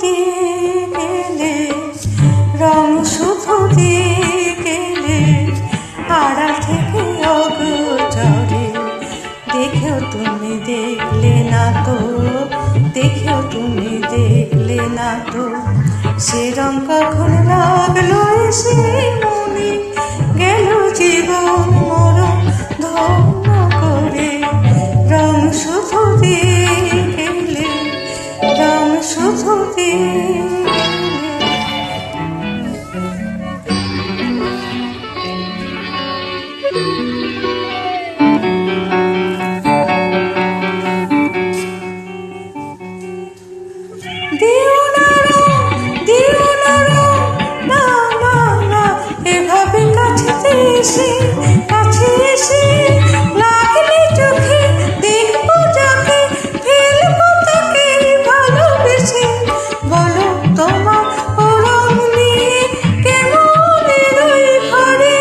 দিয়ে গেলে রং শুধু দিয়ে গেলে আড়া থেকে অগচরে দেখেও তুমি দেখলে না তো, দেখেও তুমি দেখলে না তো। সে রং কখন লাগল সে এসে, কাছে এসে লাগলে চোখে, দেখব যাকে, ফেলব তাকে ভালোবেসে। বলো তোমার ওরম নিয়ে কেমন এরই ঘরে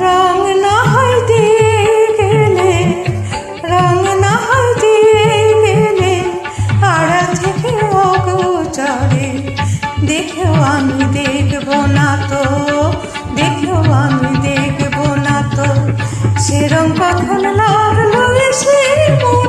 রা না তো দেখল আমি দেখব না তো। সেরম কখন লাগল সে মন?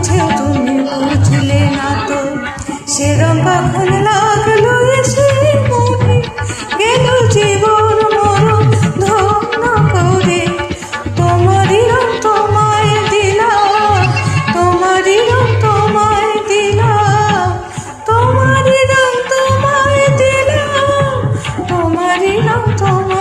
বুঝে তুমি বুঝলে না তো? সেরম কখন লাগল এসে গেল জীবন মর ধন্য করে। তোমারই তোমায় দিলা, তোমারই তোমায় দিলা। তোমারই তোমায় দিলাম তোমারই তোমায়